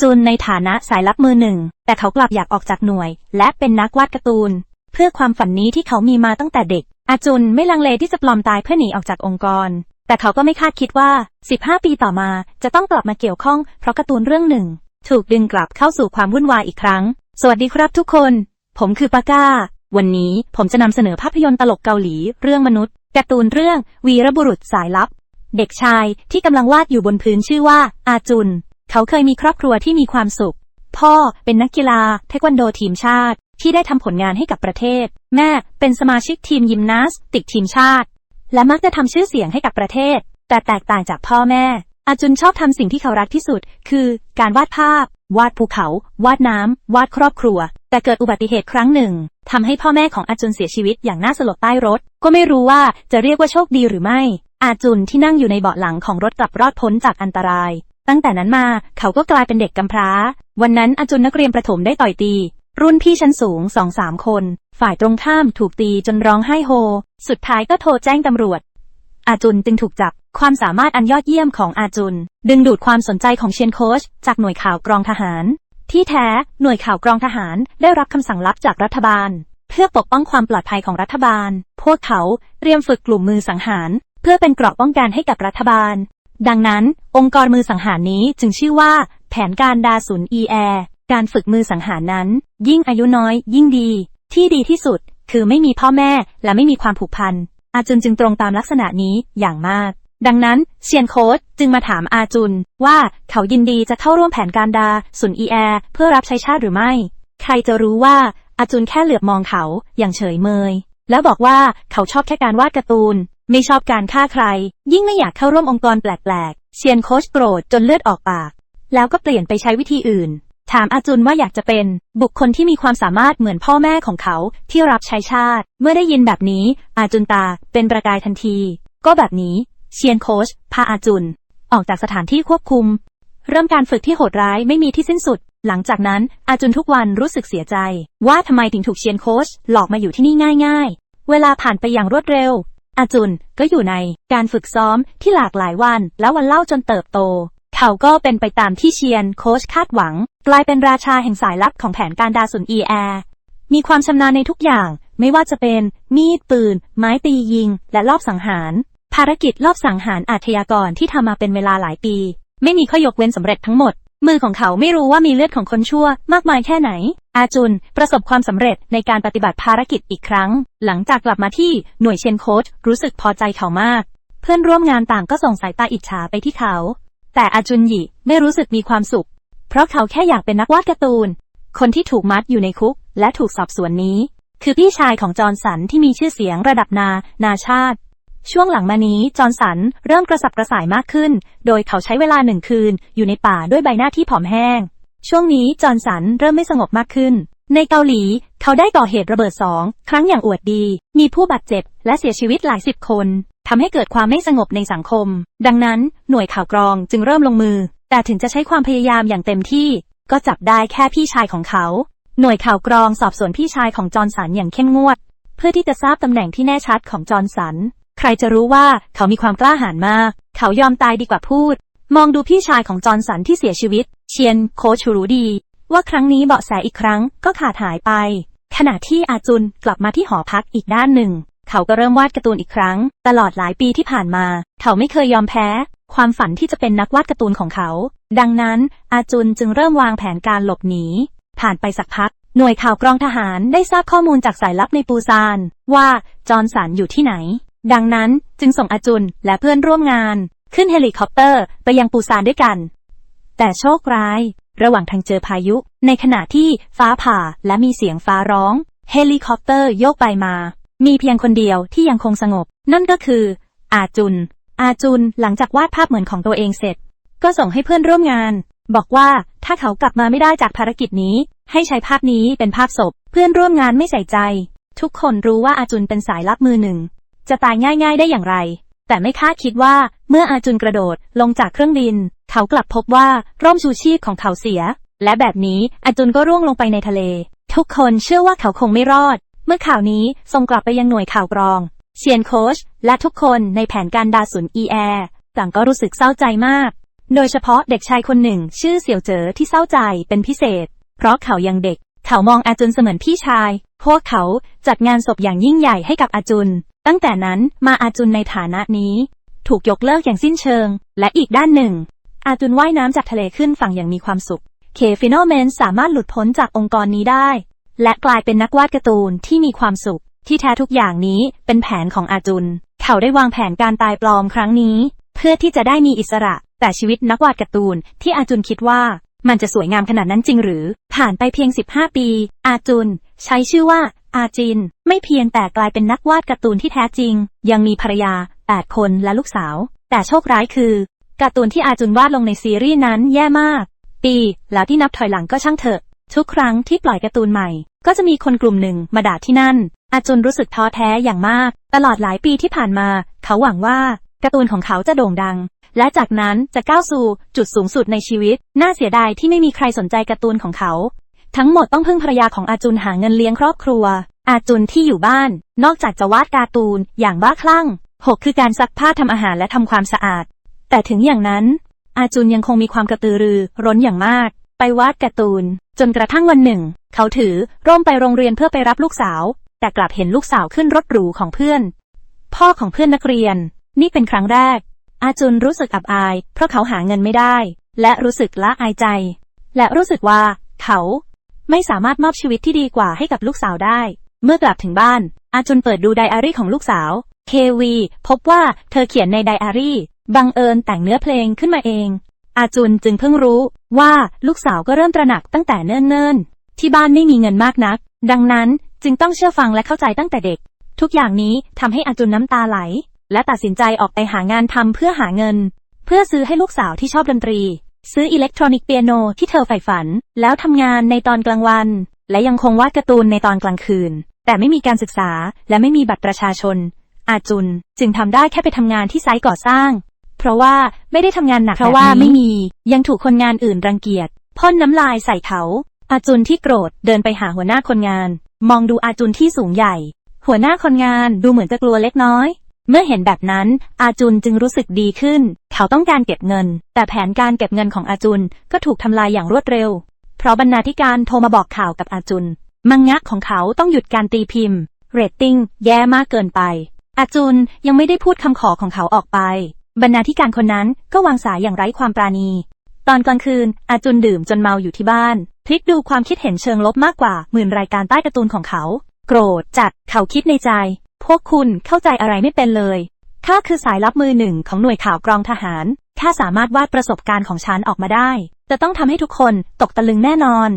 จุนในฐานะสายลับมือหนึ่ง แต่เขากลับอยากออกจากหน่วย และเป็นนักวาดการ์ตูน เพื่อความฝันนี้ที่เขามีมาตั้งแต่เด็ก อาจุนไม่ลังเลที่จะปลอมตายเพื่อหนีออกจากองค์กร แต่เขาก็ไม่คาดคิดว่า 15 ปีต่อมาจะต้องกลับมาเกี่ยวข้องเพราะการ์ตูนเรื่องหนึ่ง ถูกดึงกลับเข้าสู่ความวุ่นวายอีกครั้ง สวัสดีครับทุกคน ผมคือปาก้า วันนี้ผมจะนำเสนอภาพยนตร์ตลกเกาหลีเรื่องมนุษย์การ์ตูนเรื่องวีรบุรุษสายลับ เด็กชายที่กำลังวาดอยู่บนพื้นชื่อว่าอาจุน เขาเคยมีครอบครัวที่มีความสุข พ่อเป็นนักกีฬา เทควันโดทีมชาติ ที่ได้ทำผลงานให้กับประเทศ แม่เป็นสมาชิกทีมยิมนาสติกทีมชาติ และมักจะทำชื่อเสียงให้กับประเทศ แต่แตกต่างจากพ่อแม่ อาจุนชอบทำสิ่งที่เขารักที่สุด คือ การวาดภาพ วาดภูเขา วาดน้ำวาดครอบครัว แต่เกิดอุบัติเหตุครั้งหนึ่งทำให้พ่อแม่ของอาจุนเสียชีวิตอย่างน่าสลดใต้รถ ก็ไม่รู้ว่าจะเรียกว่าโชคดีหรือไม่ อาจุนที่นั่งอยู่ในเบาะหลังของรถกลับรอดพ้นจากอันตราย ตั้งแต่นั้นมาเขาก็กลายเป็นเด็กกำพร้า วันนั้นอาจุนนักเรียนประถมได้ต่อยตี รุ่นพี่ชั้นสูงสองสามคน ฝ่ายตรงข้ามถูกตีจนร้องไห้โฮ สุดท้ายก็โทรแจ้งตำรวจ อาจุนจึงถูกจับ ความสามารถอันยอดเยี่ยมของอาจุน ดึงดูดความสนใจของเชียนโคชจากหน่วยข่าวกรองทหาร ที่แท้หน่วยข่าวกรองทหารได้รับคำสั่งลับจากรัฐบาล เพื่อปกป้องความปลอดภัยของรัฐบาล พวกเขาเตรียมฝึกกลุ่มมือสังหาร เพื่อเป็นเกราะป้องกันให้กับรัฐบาล ดังนั้น องค์กรมือสังหารนี้จึงชื่อว่า แผนการดาศูนย์ e อการฝึกมือสังหารนั้น ยิ่งอายุน้อย ยิ่งดี ที่ดีที่สุด คือไม่มีพ่อแม่และไม่มีความผูกพัน อาจุนจึงตรงตามลักษณะนี้อย่างมาก ดังนั้นเซียนโค้ดจึงมาถามอาจุน ว่าเขายินดีจะเข้าร่วมแผนการดาศูนย์ e อเพื่อรับใช้ชาติหรือไม่ ใครจะรู้ว่าอาจุนแค่เหลือบมองเขาอย่างเฉยเมย แล้วบอกว่าเขาชอบแค่การวาดการ์ตูน ไม่ชอบการฆ่าใคร ยิ่งไม่อยากเข้าร่วมองค์กรแปลกๆเซียนโคชโกรธจนเลือดออกปาก แล้วก็เปลี่ยนไปใช้วิธีอื่น ถามอาจุนว่าอยากจะเป็นบุคคลที่มีความสามารถเหมือนพ่อแม่ของเขาที่รับใช้ชาติ เมื่อได้ยินแบบนี้ อาจุนตาเป็นประกายทันที ก็แบบนี้ เชียนโคชพาอาจุน ออกจากสถานที่ควบคุม เริ่มการฝึกที่โหดร้ายไม่มีที่สิ้นสุด หลังจากนั้นอาจุนทุกวันรู้สึกเสียใจ ว่าทำไมถึงถูกเชียนโคชหลอกมาอยู่ที่นี่ง่าย ๆ เวลาผ่านไปอย่างรวดเร็ว อาจุนก็อยู่ในการฝึกซ้อมที่หลากหลายวันและวันเล่าจนเติบโต เขาก็เป็นไปตามที่เชียนโค้ชคาดหวัง กลายเป็นราชาแห่งสายลับของแผนการดาสุน e อเอร์มีความชำนาญในทุกอย่าง ไม่ว่าจะเป็น มีดปืน ไม้ตียิง และลอบสังหาร ภารกิจลอบสังหารอาชญากรที่ทำมาเป็นเวลาหลายปี ไม่มีข้อยกเว้นสำเร็จทั้งหมด มือของเขาไม่รู้ว่ามีเลือดของคนชั่วมากมายแค่ไหน อาจุนประสบความสำเร็จในการปฏิบัติภารกิจอีกครั้ง หลังจากกลับมาที่หน่วยเชนโคชรู้สึกพอใจเขามาก เพื่อนร่วมงานต่างก็ส่งสายตาอิจฉาไปที่เขา แต่อาจุนหยิไม่รู้สึกมีความสุข เพราะเขาแค่อยากเป็นนักวาดการ์ตูน คนที่ถูกมัดอยู่ในคุก และถูกสอบสวนนี้ คือพี่ชายของจอร์นสันที่มีชื่อเสียงระดับนานาชาติ ช่วงหลังมานี้จอร์นสันเริ่มกระสับกระส่ายมากขึ้น โดยเขาใช้เวลาหนึ่งคืน อยู่ในป่าด้วยใบหน้าที่ผอมแห้ง ช่วงนี้จอร์นสันเริ่มไม่สงบมากขึ้น ในเกาหลี เขาได้ก่อเหตุระเบิดสองครั้งอย่างอวดดี มีผู้บาดเจ็บ และเสียชีวิตหลายสิบคนทำให้เกิดความไม่สงบในสังคม ดังนั้นหน่วยข่าวกรองจึงเริ่มลงมือ แต่ถึงจะใช้ความพยายามอย่างเต็มที่ ก็จับได้แค่พี่ชายของเขา หน่วยข่าวกรองสอบสวนพี่ชายของจอร์นสันอย่างเข้มงวด เพื่อที่จะทราบตำแหน่งที่แน่ชัดของจอร์นสัน ใครจะรู้ว่าเขามีความกล้าหาญมาก เขายอมตายดีกว่าพูด มองดูพี่ชายของจอร์นสันที่เสียชีวิต เชียน โคชรู้ดี ว่าครั้งนี้เบาะแสอีกครั้งก็ขาดหายไป ขณะที่อาจุนกลับมาที่หอพักอีกด้านหนึ่ง เขาก็เริ่มวาดการ์ตูนอีกครั้ง ตลอดหลายปีที่ผ่านมา เขาไม่เคยยอมแพ้ ความฝันที่จะเป็นนักวาดการ์ตูนของเขา ดังนั้น อาจุนจึงเริ่มวางแผนการหลบหนี ผ่านไปสักพักหน่วยข่าวกรองทหารได้ทราบข้อมูลจากสายลับในปูซาน ว่าจอร์นสันอยู่ที่ไหน ดังนั้นจึงส่งอาจุนและเพื่อนร่วมงาน ขึ้นเฮลิคอปเตอร์ไปยังปูซานด้วยกัน แต่โชคร้าย ระหว่างทางเจอพายุ ในขณะที่ฟ้าผ่าและมีเสียงฟ้าร้อง เฮลิคอปเตอร์โยกไปมา มีเพียงคนเดียวที่ยังคงสงบ นั่นก็คือ อาจุน อาจุนหลังจากวาดภาพเหมือนของตัวเองเสร็จ ก็ส่งให้เพื่อนร่วมงาน บอกว่าถ้าเขากลับมาไม่ได้จากภารกิจนี้ ให้ใช้ภาพนี้เป็นภาพศพ เพื่อนร่วมงานไม่ใส่ใจ ทุกคนรู้ว่าอาจุนเป็นสายลับมือหนึ่ง จะตายง่าย ๆ ได้อย่างไร แต่ไม่คาดคิดว่าเมื่ออาจุนกระโดดลงจากเครื่องบิน เขากลับพบว่าร่มชูชีพของเขาเสีย และแบบนี้อาจุนก็ร่วงลงไปในทะเล ทุกคนเชื่อว่าเขาคงไม่รอด เมื่อข่าวนี้ส่งกลับไปยังหน่วยข่าวกรองเชียนโคชและทุกคนในแผนการดาสุน e อแอต่างก็รู้สึกเศร้าใจมาก โดยเฉพาะเด็กชายคนหนึ่ง ชื่อเสี่ยวเจ๋อที่เศร้าใจเป็นพิเศษ เพราะเขายังเด็ก เขามองอาจุนเสมือนพี่ชาย พวกเขาจัดงานศพอย่างยิ่งใหญ่ให้กับอาจุน ตั้งแต่นั้นมาอาจุนในฐานะนี้ ถูกยกเลิกอย่างสิ้นเชิง และอีกด้านหนึ่ง อาจุนว่ายน้ำจากทะเลขึ้นฝั่งอย่างมีความสุข เคฟิโนเมนสามารถหลุดพ้นจากองค์กรนี้ได้ และกลายเป็นนักวาดการ์ตูนที่มีความสุข ที่แท้ทุกอย่างนี้เป็นแผนของอาจุน เขาได้วางแผนการตายปลอมครั้งนี้ เพื่อที่จะได้มีอิสระ แต่ชีวิตนักวาดการ์ตูนที่อาจุนคิดว่ามันจะสวยงามขนาดนั้นจริงหรือ ผ่านไปเพียง 15 ปี อาจุน ใช้ชื่อว่า อาจิน ไม่เพียงแต่กลายเป็นนักวาดการ์ตูนที่แท้จริง ยังมีภรรยา 8 คนและลูกสาว แต่โชคร้ายคือการ์ตูนที่อาจุนวาดลงในซีรีส์นั้นแย่มาก ปี แล้วที่นับถอยหลังก็ช่างเถอะ ทุกครั้งที่ปล่อยการ์ตูนใหม่ ก็จะมีคนกลุ่มหนึ่งมาด่าที่นั่น อาจุนรู้สึกท้อแท้อย่างมาก ตลอดหลายปีที่ผ่านมา เขาหวังว่าการ์ตูนของเขาจะโด่งดัง และจากนั้นจะก้าวสู่จุดสูงสุดในชีวิต น่าเสียดายที่ไม่มีใครสนใจการ์ตูนของเขา ทั้งหมดต้องพึ่งภรรยาของอาจุนหาเงินเลี้ยงครอบครัว อาจุนที่อยู่บ้าน นอกจากจะวาดการ์ตูน อย่างบ้าคลั่งหกคือการซักผ้าทำอาหารและทำความสะอาด แต่ถึงอย่างนั้น อาจุนยังคงมีความกระตือรือร้นอย่างมาก ไปวาดการ์ตูน จนกระทั่งวันหนึ่ง เขาถือร่มไปโรงเรียนเพื่อไปรับลูกสาว แต่กลับเห็นลูกสาวขึ้นรถหรูของเพื่อน พ่อของเพื่อนนักเรียน นี่เป็นครั้งแรก อาจุนรู้สึกอับอาย เพราะเขาหาเงินไม่ได้ และรู้สึกละอายใจ และรู้สึกว่า เขา ไม่สามารถมอบชีวิตที่ดีกว่าให้กับลูกสาวได้ เมื่อกลับถึงบ้าน อาจุนเปิดดูไดอารี่ของลูกสาว เควี พบว่าเธอเขียนในไดอารี่ บังเอิญแต่งเนื้อเพลงขึ้นมาเอง อาจุนจึงเพิ่งรู้ว่าลูกสาวก็เริ่มตระหนักตั้งแต่เนิ่นๆ ที่บ้านไม่มีเงินมากนัก ดังนั้นจึงต้องเชื่อฟังและเข้าใจตั้งแต่เด็ก ทุกอย่างนี้ทำให้อาจุนน้ำตาไหล และตัดสินใจออกไปหางานทำเพื่อหาเงิน เพื่อซื้อให้ลูกสาวที่ชอบดนตรี ซื้ออิเล็กทรอนิกส์เปียโนที่เธอใฝ่ฝัน แล้วทำงานในตอนกลางวัน และยังคงวาดการ์ตูนในตอนกลางคืน แต่ไม่มีการศึกษาและไม่มีบัตรประชาชน อาจุนจึงทำได้แค่ไปทำงานที่ไซต์ก่อสร้าง เพราะว่าไม่ได้ทำงานหนักเพราะว่าไม่มี ยังถูกคนงานอื่นรังเกียจพ่นน้ำลายใส่เขา อาจุนที่โกรธเดินไปหาหัวหน้าคนงาน มองดูอาจุนที่สูงใหญ่ หัวหน้าคนงานดูเหมือนจะกลัวเล็กน้อย เมื่อเห็นแบบนั้น อาจุนจึงรู้สึกดีขึ้น เขาต้องการเก็บเงิน แต่แผนการเก็บเงินของอาจุนก็ถูกทำลายอย่างรวดเร็ว เพราะบรรณาธิการโทรมาบอกข่าวกับอาจุน มังงะของเขาต้องหยุดการตีพิมพ์ เรตติ้งแย่มากเกินไป อาจุนยังไม่ได้พูดคำขอของเขาออกไป บรรณาธิการคนนั้นก็วางสายอย่างไร้ความปราณี ตอนกลางคืนอาจุนดื่มจนเมาอยู่ที่บ้าน พลิกดูความคิดเห็นเชิงลบมากกว่าหมื่นรายการใต้การ์ตูนของเขา โกรธจัดเขาคิดในใจ พวกคุณเข้าใจอะไรไม่เป็นเลย ข้าคือสายลับมือหนึ่งของหน่วยข่าวกรองทหาร ข้าสามารถวาดประสบการณ์ของฉันออกมาได้จะต้องทำให้ทุกคนตกตะลึงแน่นอน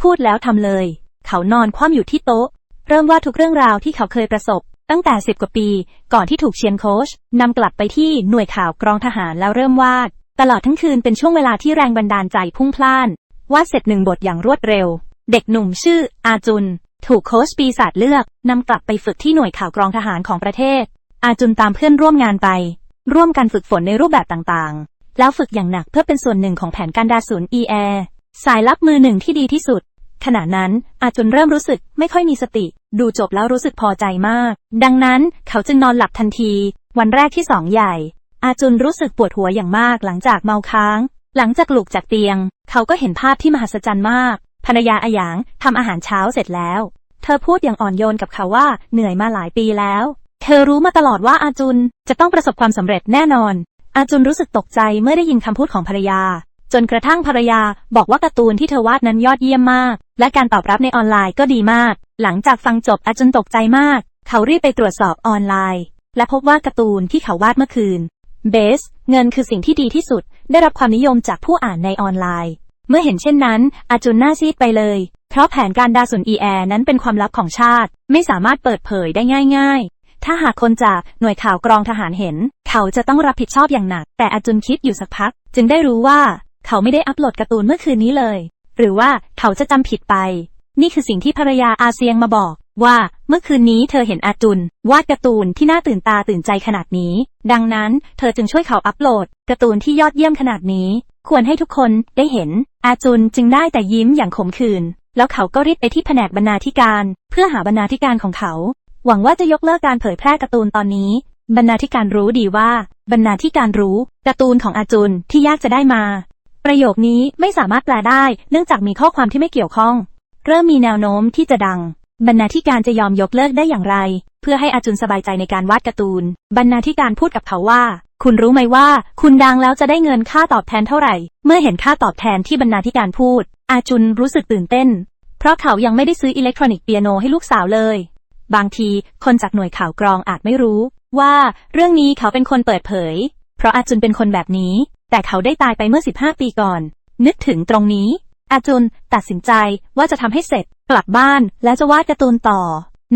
พูดแล้วทำเลย เขานอนคว่ำอยู่ที่โต๊ะ เริ่มวาดทุกเรื่องราวที่เขาเคยประสบ ตั้งแต่สิบกว่าปี ก่อนที่ถูกเชียนโคชนำกลับไปที่หน่วยข่าวกรองทหารแล้วเริ่มวาด ตลอดทั้งคืนเป็นช่วงเวลาที่แรงบันดาลใจพุ่งพล่าน วาดเสร็จหนึ่งบทอย่างรวดเร็ว เด็กหนุ่มชื่ออาจุน ถูกโคชปีศาจเลือกนำกลับไปฝึกที่หน่วยข่าวกรองทหารของประเทศ อาจุนตามเพื่อนร่วมงานไป ร่วมกันฝึกฝนในรูปแบบต่างๆ แล้วฝึกอย่างหนักเพื่อเป็นส่วนหนึ่งของแผนการดาศูนย์ ER สายลับมือหนึ่งที่ดีที่สุด ขณะนั้นอาจุนเริ่มรู้สึกไม่ค่อยมีสติ ดูจบแล้วรู้สึกพอใจมาก ดังนั้นเขาจึงนอนหลับทันที วันแรกที่สองใหญ่ อาจุนรู้สึกปวดหัวอย่างมากหลังจากเมาค้าง หลังจากหลุกจากเตียง เขาก็เห็นภาพที่มหัศจรรย์มากภรรยาอาหยางทำอาหารเช้าเสร็จแล้ว เธอพูดอย่างอ่อนโยนกับเขาว่าเหนื่อยมาหลายปีแล้ว เธอรู้มาตลอดว่าอาจุนจะต้องประสบความสำเร็จแน่นอน อาจุนรู้สึกตกใจเมื่อได้ยินคำพูดของภรรยา จนกระทั่งภรรยาบอกว่าการ์ตูนที่เธอวาดนั้นยอดเยี่ยมมาก และการตอบรับในออนไลน์ก็ดีมาก หลังจากฟังจบอาจุนตกใจมาก เขารีบไปตรวจสอบออนไลน์ และพบว่าการ์ตูนที่เขาวาดเมื่อคืนเบส เงินคือสิ่งที่ดีที่สุด ได้รับความนิยมจากผู้อ่านในออนไลน์ เมื่อเห็นเช่นนั้น อาจุนหน้าซีดไปเลย เพราะแผนการดาสุนอีแอนั้นเป็นความลับของชาติ ไม่สามารถเปิดเผยได้ง่ายๆ ถ้าหากคนจากหน่วยข่าวกรองทหารเห็น เขาจะต้องรับผิดชอบอย่างหนัก แต่อาจุนคิดอยู่สักพัก จึงได้รู้ว่า เขาไม่ได้อัปโหลดการ์ตูนเมื่อคืนนี้เลย หรือว่าเขาจะจำผิดไป นี่คือสิ่งที่ภรรยาอาเซียงมาบอก ว่าเมื่อคืนนี้เธอเห็นอาจุน วาดการ์ตูนที่น่าตื่นตาตื่นใจขนาดนี้ ดังนั้น เธอจึงช่วยเขาอัปโหลดการ์ตูนที่ยอดเยี่ยมขนาดนี้ ควรให้ทุกคนได้เห็น อาจุนจึงได้แต่ยิ้มอย่างขมขื่นแล้วเขาก็รีบไปที่แผนกบรรณาธิการ เพื่อหาบรรณาธิการของเขา หวังว่าจะยกเลิกการเผยแพร่การ์ตูนตอนนี้ บรรณาธิการรู้ดีว่า บรรณาธิการรู้การ์ตูนของอาจุนที่ยากจะได้มา ประโยคนี้ไม่สามารถแปลได้ เนื่องจากมีข้อความที่ไม่เกี่ยวข้อง เริ่มมีแนวโน้มที่จะดัง บรรณาธิการจะยอมยกเลิกได้อย่างไร เพื่อให้อาจุนสบายใจในการวาดการ์ตูน บรรณาธิการพูดกับเขาว่า คุณรู้ไหมว่า คุณดังแล้วจะได้เงินค่าตอบแทนเท่าไหร่ เมื่อเห็นค่าตอบแทนที่บรรณาธิการพูด อาจุนรู้สึกตื่นเต้น เพราะเขายังไม่ได้ซื้ออิเล็กทรอนิกส์เปียโนให้ลูกสาวเลย บางทีคนจากหน่วยข่าวกรองอาจไม่รู้ ว่าเรื่องนี้เขาเป็นคนเปิดเผย เพราะอาจุนเป็นคนแบบนี้ แต่เขาได้ตายไปเมื่อ 15 ปีก่อน นึกถึงตรงนี้ อาจุนตัดสินใจว่าจะทำให้เสร็จ กลับบ้านและจะวาดการ์ตูนต่อ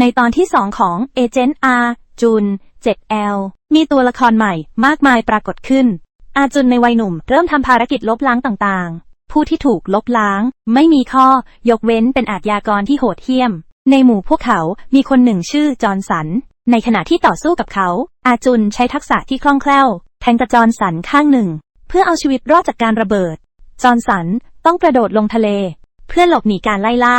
ในตอนที่2ของเอเจนต์อาจุน 7L มีตัวละครใหม่มากมายปรากฏขึ้น อาจุนในวัยหนุ่มเริ่มทำภารกิจลบล้างต่างๆ ผู้ที่ถูกลบล้าง ไม่มีข้อยกเว้นเป็นอาชญากรที่โหดเหี้ยม ในหมู่พวกเขามีคนหนึ่งชื่อจอร์นสัน ในขณะที่ต่อสู้กับเขา อาจุนใช้ทักษะที่คล่องแคล่ว แทงกระจอร์นสันข้างหนึ่ง เพื่อเอาชีวิตรอดจากการระเบิด จอร์นสันต้องกระโดดลงทะเล เพื่อหลบหนีการไล่ล่า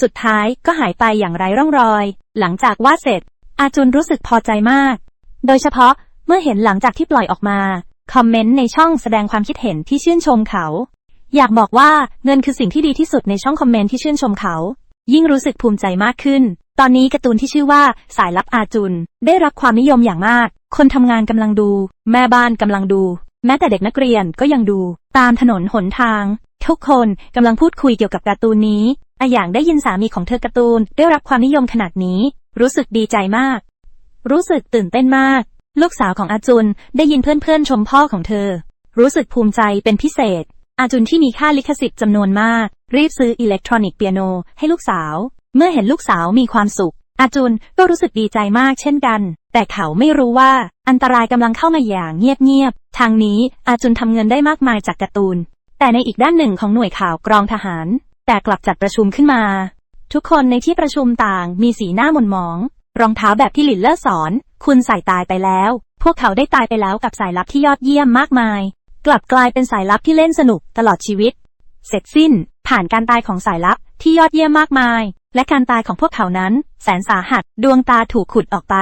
สุดท้ายก็หายไปอย่างไร้ร่องรอย หลังจากวาดเสร็จ อาจุนรู้สึกพอใจมาก โดยเฉพาะเมื่อเห็นหลังจากที่ปล่อยออกมา คอมเมนต์ในช่องแสดงความคิดเห็นที่ชื่นชมเขา อยากบอกว่าเงินคือสิ่งที่ดีที่สุดในช่องคอมเมนต์ที่ชื่นชมเขา ยิ่งรู้สึกภูมิใจมากขึ้น ตอนนี้การ์ตูนที่ชื่อว่าสายลับอาจุน ได้รับความนิยมอย่างมาก คนทำงานกำลังดู แม่บ้านกำลังดู แม้แต่เด็กนักเรียนก็ยังดู ตามถนนหนทาง ทุกคนกำลังพูดคุยเกี่ยวกับการ์ตูนนี้อาอย่างได้ยินสามีของเธอการ์ตูน ได้รับความนิยมขนาดนี้ รู้สึกดีใจมาก รู้สึกตื่นเต้นมาก ลูกสาวของอาจุนได้ยินเพื่อนๆชมพ่อของเธอ รู้สึกภูมิใจเป็นพิเศษอาจุนที่มีค่าลิขสิทธิ์จำนวนมาก รีบซื้ออิเล็กทรอนิกส์เปียโนให้ลูกสาว เมื่อเห็นลูกสาวมีความสุข อาจุนก็รู้สึกดีใจมากเช่นกัน แต่เขาไม่รู้ว่าอันตรายกำลังเข้ามาอย่างเงียบๆ ทางนี้อาจุนทำเงินได้มากมายจากการ์ตูน แต่ในอีกด้านหนึ่งของหน่วยข่าวกรองทหาร แต่กลับจัดประชุมขึ้นมา ทุกคนในที่ประชุมต่างมีสีหน้าหม่นหมอง รองเท้าแบบที่หลินเลอร์สอน คุณใส่ตายไปแล้ว พวกเขาได้ตายไปแล้วกับสายลับที่ยอดเยี่ยมมากมาย กลับกลายเป็นสายลับที่เล่นสนุกตลอดชีวิต เสร็จสิ้น ผ่านการตายของสายลับที่ยอดเยี่ยมมากมาย และการตายของพวกเขานั้น แสนสาหัส ดวงตาถูกขุดออกไป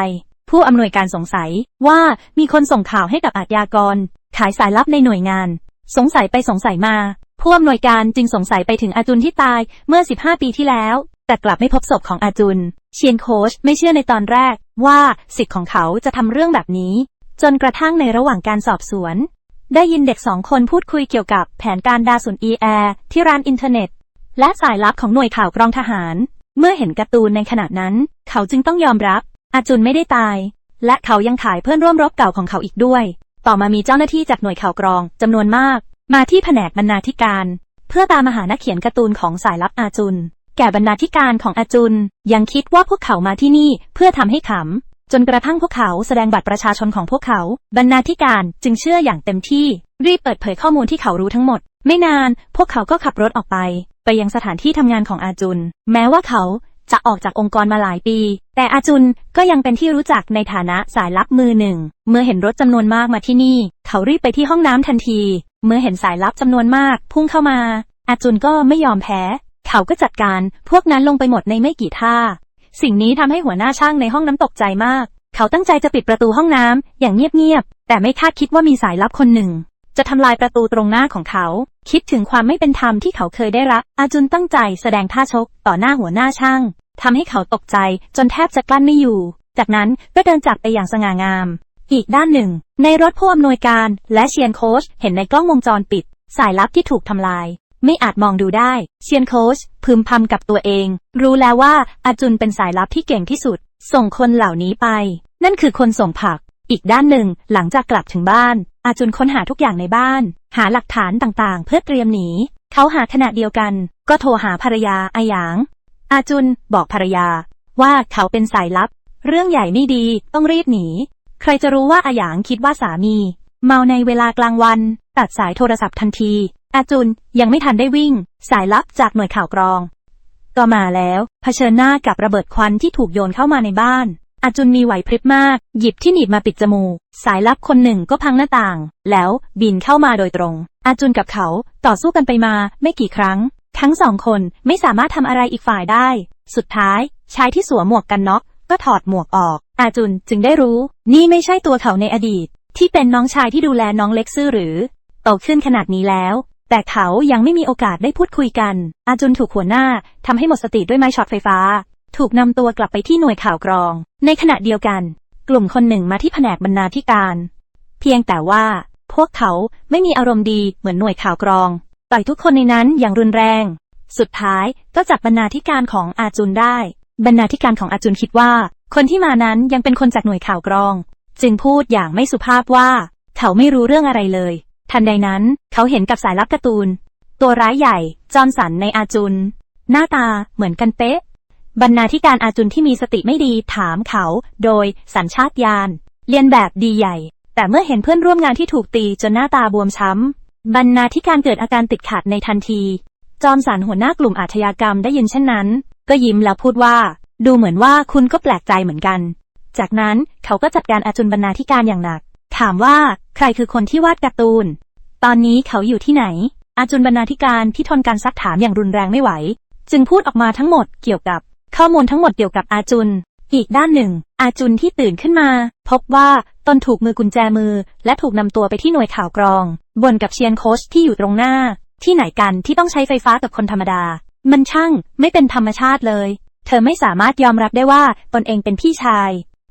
ผู้อำนวยการสงสัยว่ามีคนส่งข่าวให้กับอาชญากร ขายสายลับในหน่วยงาน สงสัยไปสงสัยมา ผู้อำนวยการจึงสงสัยไปถึงอาจุนที่ตายเมื่อ 15 ปีที่แล้ว แต่กลับไม่พบศพของอาจุน เชียนโคชไม่เชื่อในตอนแรกว่าสิทธิ์ของเขาจะทำเรื่องแบบนี้ จนกระทั่งในระหว่างการสอบสวน ได้ยินเด็กสองคนพูดคุยเกี่ยวกับแผนการดาสุนอีแอร์ที่ร้านอินเทอร์เน็ต และสายลับของหน่วยข่าวกรองทหาร เมื่อเห็นการ์ตูนในขณะนั้น เขาจึงต้องยอมรับ อาจุนไม่ได้ตาย และเขายังขายเพื่อนร่วมรบเก่าของเขาอีกด้วย ต่อมามีเจ้าหน้าที่จากหน่วยข่าวกรองจำนวนมาก มาที่แผนกบรรณาธิการ เพื่อตามมาหานักเขียนการ์ตูนของสายลับอาจุน แก่บรรณาธิการของอาจุน ยังคิดว่าพวกเขามาที่นี่เพื่อทำให้ขำ จนกระทั่งพวกเขาแสดงบัตรประชาชนของพวกเขา บรรณาธิการจึงเชื่ออย่างเต็มที่ รีบเปิดเผยข้อมูลที่เขารู้ทั้งหมด ไม่นาน พวกเขาก็ขับรถออกไป ไปยังสถานที่ทำงานของอาจุน แม้ว่าเขาจะออกจากองค์กรมาหลายปี แต่อาจุนก็ยังเป็นที่รู้จักในฐานะสายลับมือหนึ่ง เมื่อเห็นรถจำนวนมากมาที่นี่ เขารีบไปที่ห้องน้ำทันที เมื่อเห็นสายลับจำนวนมากพุ่งเข้ามา อาจุนก็ไม่ยอมแพ้ เขาก็จัดการพวกนั้นลงไปหมดในไม่กี่ท่า สิ่งนี้ทำให้หัวหน้าช่างในห้องน้ำตกใจมาก เขาตั้งใจจะปิดประตูห้องน้ำอย่างเงียบๆ แต่ไม่คาดคิดว่ามีสายลับคนหนึ่ง จะทำลายประตูตรงหน้าของเขา คิดถึงความไม่เป็นธรรมที่เขาเคยได้รับ อาจุนตั้งใจแสดงท่าชกต่อหน้าหัวหน้าช่างทำให้เขาตกใจจนแทบจะกลั้นไม่อยู่ จากนั้นก็เดินจากไปอย่างสง่างาม อีกด้านหนึ่ง ในรถผู้อำนวยการและเชียนโคชเห็นในกล้องวงจรปิด สายลับที่ถูกทำลาย ไม่อาจมองดูได้เชียนโคชพึมพำกับตัวเอง รู้แล้วว่าอาจุนเป็นสายลับที่เก่งที่สุด ส่งคนเหล่านี้ไป นั่นคือคนส่งผัก อีกด้านหนึ่งหลังจากกลับถึงบ้าน อาจุนค้นหาทุกอย่างในบ้าน หาหลักฐานต่างๆ เพื่อเตรียมหนี เขาหาขณะเดียวกัน ก็โทรหาภรรยาอาหยาง อาจุนบอกภรรยา ว่าเขาเป็นสายลับ เรื่องใหญ่ไม่ดีต้องรีบหนี ใครจะรู้ว่าอาหยางคิดว่าสามี เมาในเวลากลางวัน ตัดสายโทรศัพท์ทันที อาจุนยังไม่ทันได้วิ่ง สายลับจากหน่วยข่าวกรอง ก็มาแล้วเผชิญหน้ากับระเบิดควันที่ถูกโยนเข้ามาในบ้านอาจุนมีไหวพริบมาก หยิบที่หนีบมาปิดจมูก สายลับคนหนึ่งก็พังหน้าต่าง แล้วบินเข้ามาโดยตรง อาจุนกับเขาต่อสู้กันไปมาไม่กี่ครั้ง ทั้งสองคนไม่สามารถทำอะไรอีกฝ่ายได้ สุดท้ายชายที่สวมหมวกกันน็อกก็ถอดหมวกออก อาจุนจึงได้รู้ นี่ไม่ใช่ตัวเขาในอดีต ที่เป็นน้องชายที่ดูแลน้องเล็กซื่อหรือ โตขึ้นขนาดนี้แล้ว แต่เขายังไม่มีโอกาสได้พูดคุยกัน อาจุนถูกหัวหน้าทำให้หมดสติด้วยไม้ช็อตไฟฟ้า ถูกนำตัวกลับไปที่หน่วยข่าวกรอง ในขณะเดียวกัน กลุ่มคนหนึ่งมาที่แผนกบรรณาธิการ เพียงแต่ว่า พวกเขาไม่มีอารมณ์ดีเหมือนหน่วยข่าวกรองต่อยทุกคนในนั้นอย่างรุนแรง สุดท้ายก็จับบรรณาธิการของอาจุนได้ บรรณาธิการของอาจุนคิดว่า คนที่มานั้นยังเป็นคนจากหน่วยข่าวกรอง จึงพูดอย่างไม่สุภาพว่า เขาไม่รู้เรื่องอะไรเลย ทันใดนั้นเขาเห็นกับสายลับการ์ตูน ตัวร้ายใหญ่ จอมสันในอาจุน หน้าตาเหมือนกันเป๊ะ บรรณาธิการอาจุนที่มีสติไม่ดีถามเขา โดยสัญชาตญาณเรียนแบบดีใหญ่ แต่เมื่อเห็นเพื่อนร่วมงานที่ถูกตีจนหน้าตาบวมช้ำ บรรณาธิการเกิดอาการติดขัดในทันที จอมสันหัวหน้ากลุ่มอาชญากรรมได้ยินเช่นนั้น ก็ยิ้มแล้วพูดว่า ดูเหมือนว่าคุณก็แปลกใจเหมือนกัน จากนั้นเขาก็จัดการอาจุนบรรณาธิการอย่างหนัก ถามว่าใครคือคนที่วาดการ์ตูน ตอนนี้เขาอยู่ที่ไหน อาจุนบรรณาธิการที่ทนการซักถามอย่างรุนแรงไม่ไหว จึงพูดออกมาทั้งหมดเกี่ยวกับ ข้อมูลทั้งหมดเกี่ยวกับอาจุน อีกด้านหนึ่ง อาจุนที่ตื่นขึ้นมา พบว่าตนถูกมือกุญแจมือ และถูกนำตัวไปที่หน่วยข่าวกรองบนกับเชียนโคชที่อยู่ตรงหน้า ที่ไหนกันที่ต้องใช้ไฟฟ้ากับคนธรรมดา มันช่างไม่เป็นธรรมชาติเลย เธอไม่สามารถยอมรับได้ว่าตนเองเป็นพี่ชาย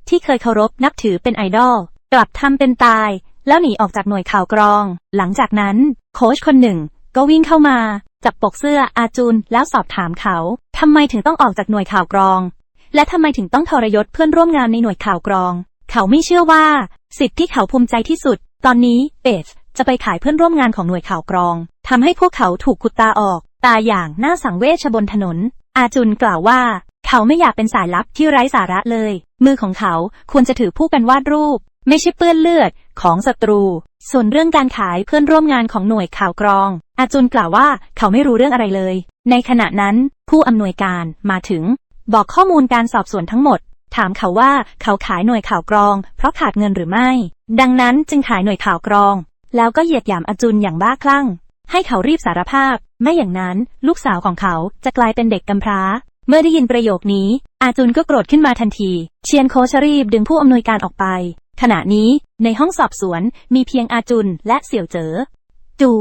ที่เคยเคารพนับถือเป็นไอดอล กลับทำเป็นตาย แล้วหนีออกจากหน่วยข่าวกรอง หลังจากนั้น โค้ชคนหนึ่ง ก็วิ่งเข้ามา จับปกเสื้ออาจุนแล้วสอบถามเขาทำไมถึงต้องออกจากหน่วยข่าวกรอง และทำไมถึงต้องทรยศเพื่อนร่วมงานในหน่วยข่าวกรอง เขาไม่เชื่อว่าสิทธิ์ที่เขาภูมิใจที่สุด ตอนนี้เบสจะไปขายเพื่อนร่วมงานของหน่วยข่าวกรองทำให้พวกเขาถูกกุดตาออก ตาอย่างน่าสังเวชบนถนน อาจุนกล่าวว่า เขาไม่อยากเป็นสายลับที่ไร้สาระเลย มือของเขาควรจะถือผู้กันวาดรูป ไม่ใช่เปื้อนเลือดของศัตรู ส่วนเรื่องการขายเพื่อนร่วมงานของหน่วยข่าวกรอง อาจุนกล่าวว่าเขาไม่รู้เรื่องอะไรเลย ในขณะนั้น ผู้อำนวยการมาถึง บอกข้อมูลการสอบสวนทั้งหมด ถามเขาว่าเขาขายหน่วยข่าวกรอง เพราะขาดเงินหรือไม่ ดังนั้นจึงขายหน่วยข่าวกรอง แล้วก็เหยียดหยามอาจุนอย่างบ้าคลั่ง ให้เขารีบสารภาพ ไม่อย่างนั้นลูกสาวของเขาจะกลายเป็นเด็กกำพร้าเมื่อได้ยินประโยคนี้ อาจุนก็โกรธขึ้นมาทันที เชียนโคชรีบดึงผู้อำนวยการออกไป ขณะนี้ในห้องสอบสวนมีเพียงอาจุนและเสี่ยวเจ๋อจู